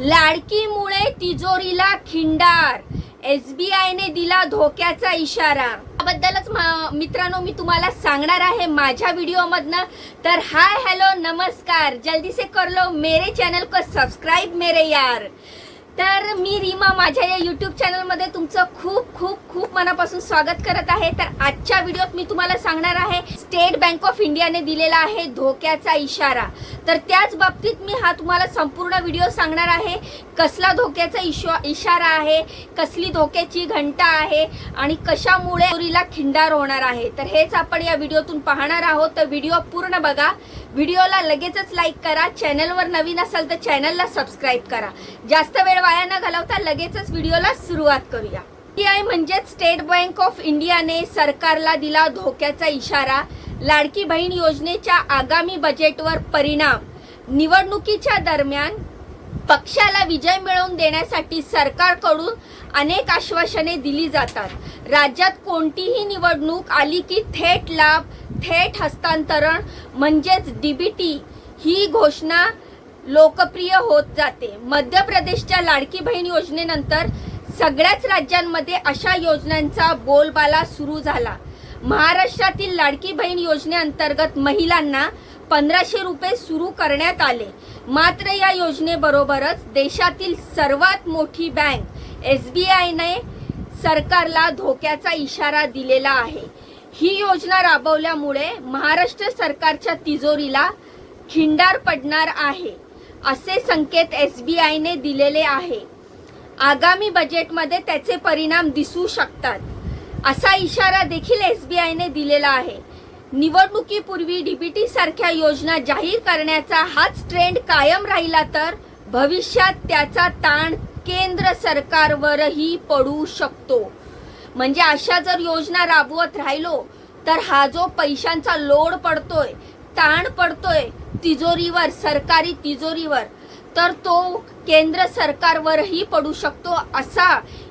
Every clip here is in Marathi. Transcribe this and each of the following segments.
लाडकीमुळे तिजोरीला खिंडार. एस बी आयने दिला धोक्याचा इशारा. याबद्दलच मित्रांनो मी तुम्हाला सांगणार आहे माझ्या व्हिडिओमधनं. तर हाय हॅलो नमस्कार. जल्दी से कर लो मेरे चॅनल को सबस्क्राईब मेरे यार. तर मी रीमा माझ्या या यूट्यूब चॅनलमध्ये तुमचं खूप खूप खूप मनापासून स्वागत करत आहे. तर आजच्या व्हिडिओत मी तुम्हाला सांगणार आहे स्टेट बँक ऑफ इंडियाने दिलेला आहे धोक्याचा इशारा. तर त्याच बाबतीत मी हा तुम्हाला संपूर्ण व्हिडिओ सांगणार आहे कसला धोक्याचा इशो इशारा आहे कसली धोक्याची घंटा आहे आणि कशामुळे चोरीला खिंडार होणार आहे. तर हेच आपण या व्हिडिओतून पाहणार आहोत. तर व्हिडिओ पूर्ण बघा. व्हिडिओला लगेचच लाईक करा. चॅनलवर नवीन असाल तर चॅनलला सबस्क्राईब करा. जास्त वेळ वाया न घालवता लगेचच व्हिडिओला सुरुवात करूया. आय म्हणजेच स्टेट बँक ऑफ इंडियाने सरकारला दिला धोक्याचा इशारा. लाडकी बहीण योजनेच्या आगामी बजेटवर परिणाम. निवडणुकीच्या दरम्यान पक्षाला विजय मिळवून देण्यासाठी सरकारकडून अनेक आश्वासने दिली जातात. राज्यात कोणतीही निवडणूक आली की थेट लाभ थेट हस्तांतरण म्हणजेच डीबीटी ही घोषणा लोकप्रिय होत जाते. मध्य प्रदेशच्या लाडकी बहीण योजनेनंतर सगळ्याच राज्यांमध्ये अशा योजनांचा बोलबाला सुरू झाला. महाराष्ट्रातील लाडकी बहीण योजनेअंतर्गत महिलांना पंधराशे रुपये सुरू करण्यात आले. मात्र या योजनेबरोबरच देशातील सर्वात मोठी बँक एस बी आयने सरकारला धोक्याचा इशारा दिलेला आहे. ही योजना राबवल्यामुळे महाराष्ट्र सरकारच्या तिजोरीला खिंडार पडणार आहे. असे संकेत एस बी आयने दिलेले आहे. आगामी बजेटमध्ये त्याचे परिणाम दिसू शकतात असा इशारा देखील एस बी आयने दिलेला आहे. निवडणुकीपूर्वी डीबीटी सारख्या योजना जाहीर करण्याचा हाच ट्रेंड कायम राहिला तर भविष्यात त्याचा ताण केंद्र सरकारवरही पडू शकतो. म्हणजे अशा जर योजना राबवत राहिलो तर हा जो पैशांचा लोड पडतोय ताण पडतोय तिजोरीवर सरकारी तिजोरीवर. तर तो केंद्र सरकारवरही पडू शकतो असा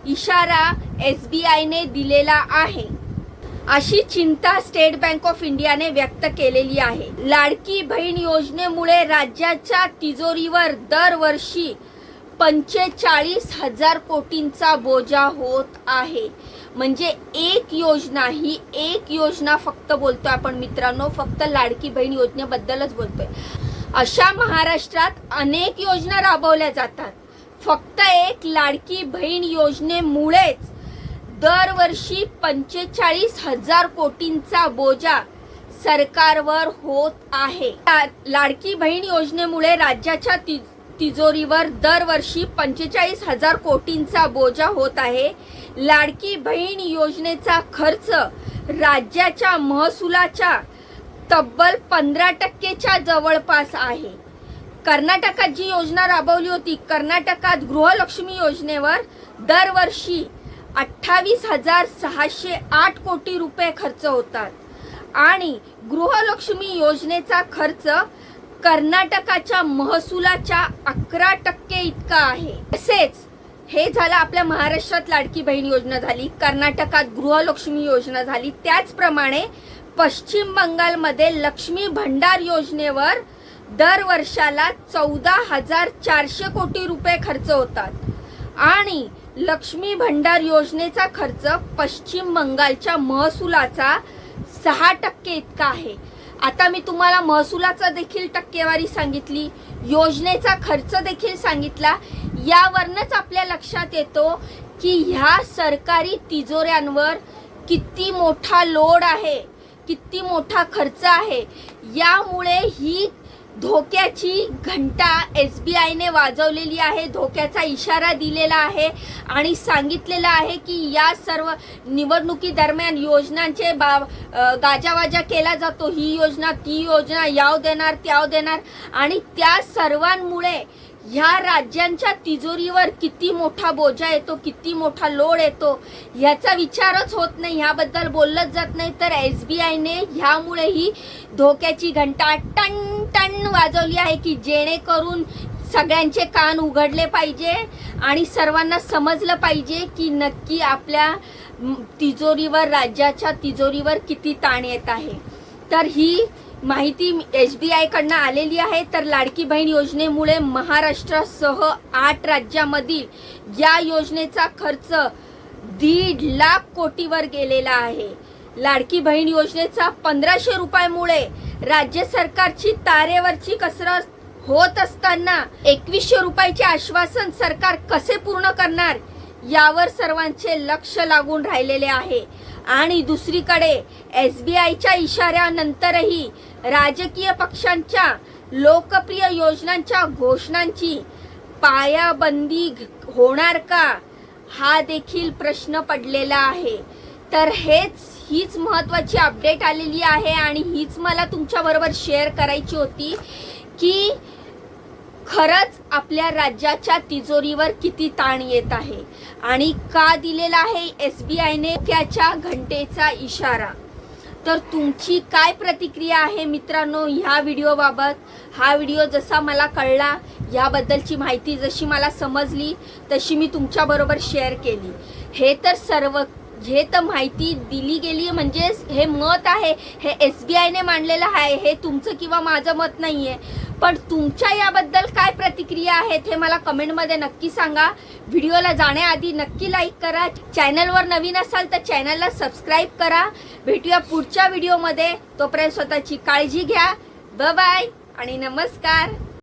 इशारा एस बी आयने दिलेला आहे. अशी चिंता स्टेट बँक ऑफ इंडियाने व्यक्त केलेली आहे. लाडकी बहीण योजनेमुळे राज्याच्या तिजोरीवर दरवर्षी पंचेचाळीस हजार कोटींचा बोजा होत आहे. म्हणजे एक योजना ही एक योजना फक्त बोलतोय आपण मित्रांनो. फक्त लाडकी बहीण योजनेबद्दलच बोलतोय. अशा महाराष्ट्रात अनेक योजना राबवल्या जातात. फक्त एक लाडकी बहीण योजनेमुळेच दरवर्षी पंचेचाळीस हजार कोटींचा बोजा सरकारवर होत आहे. लाडकी बहीण योजनेमुळे राज्याच्या तिजोरीवर दरवर्षी पंचेचाळीस हजार कोटींचा बोजा होत आहे. लाडकी बहीण योजनेचा खर्च राज्याच्या महसुलाच्या तब्बल पंधरा टक्केच्या जवळपास आहे. कर्नाटकात जी योजना राबवली होती कर्नाटकात गृहलक्ष्मी योजनेवर दरवर्षी अठ्ठावीस हजार सहाशे आठ कोटी रुपये खर्च होतात. आणि गृहलक्ष्मी योजनेचा खर्च कर्नाटकाच्या महसुलाच्या अकरा टक्के इतका आहे. तसेच हे झालं आपल्या महाराष्ट्रात लाडकी बहीण योजना झाली कर्नाटकात गृहलक्ष्मी योजना झाली. त्याचप्रमाणे पश्चिम बंगालमध्ये लक्ष्मी भंडार योजनेवर दर वर्षाला चौदा हजार चारशे कोटी रुपये खर्च होतात. आणि लक्ष्मी भंडार योजनेचा खर्च पश्चिम बंगालच्या महसुलाचा सहा टक्के इतका आहे. आता मी तुम्हाला महसुलाचा देखील टक्केवारी सांगितली योजनेचा खर्च देखील सांगितला. यावरनच आपल्या लक्षात येतो की ह्या सरकारी तिजोऱ्यांवर किती मोठा लोड आहे किती मोठा खर्च आहे. यामुळे ही धोक्याची घंटा एस बी आयने वाजवलेली आहे धोक्याचा इशारा दिलेला आहे आणि सांगितलेलं आहे की या सर्व निवडणुकी दरम्यान योजनांचे बा गाजावाजा केला जातो. ही योजना ती योजना याव देणार त्याव देणार आणि त्या सर्वांमुळे ह्या राज्यांच्या तिजोरीवर किती मोठा बोजा येतो किती मोठा लोड येतो ह्याचा विचारच होत नाही ह्याबद्दल बोललंच जात नाही. तर एस बी आयने ह्यामुळे ही धोक्याची घंटा टन टन वाजवली आहे की जेणेकरून सगळ्यांचे कान उघडले पाहिजे आणि सर्वांना समजलं पाहिजे की नक्की आपल्या तिजोरीवर राज्याच्या तिजोरीवर किती ताण येत आहे. तर ही माहिती एस बी आयकडनं आलेली आहे. तर लाडकी बहीण योजनेमुळे महाराष्ट्रासह आठ राज्यामधील या योजनेचा खर्च दीड लाख कोटीवर गेलेला आहे. लाडकी बहीण योजनेचा पंधराशे रुपयामुळे राज्य सरकारची तारेवरची कसरत होत असताना एकवीसशे रुपयाचे आश्वासन सरकार कसे पूर्ण करणार यावर सर्वांचे लक्ष लागून राहिलेले आहे. आणि दुसरीकडे एस बी आयच्या इशाऱ्यानंतरही राजकीय पक्षांच्या लोकप्रिय योजनांच्या घोषणांची पायाबंदी घ- होणार का? हा देखील प्रश्न पडलेला आहे. तर हेच हीच महत्त्वाची अपडेट आलेली आहे आणि हीच मला तुमच्याबरोबर शेअर करायची होती की खरंच आपल्या राज्याच्या तिजोरीवर किती ताण येत आहे? आणि का दिलेला आहे एस बी आयने त्याच्या घंटेचा इशारा? तर तुमची काय प्रतिक्रिया आहे मित्रांनो ह्या व्हिडिओबाबत हा व्हिडिओ जसा मला कळला याबद्दलची माहिती जशी मला समजली तशी मी तुमच्याबरोबर शेअर केली. हे तर सर्व हे तर माहिती दिली गेली म्हणजे हे मत आहे हे एस बी आयने मांडलेलं आहे हे तुमचं किंवा माझं मत नाही आहे पण तुमच्या याबद्दल काय प्रतिक्रिया आहेत हे मला कमेंटमध्ये नक्की सांगा. व्हिडिओला जाण्याआधी नक्की लाईक करा. चॅनलवर नवीन असाल तर चॅनलला सबस्क्राईब करा. भेटूया पुढच्या व्हिडिओमध्ये. तोपर्यंत स्वतःची काळजी घ्या. ब बाय आणि नमस्कार.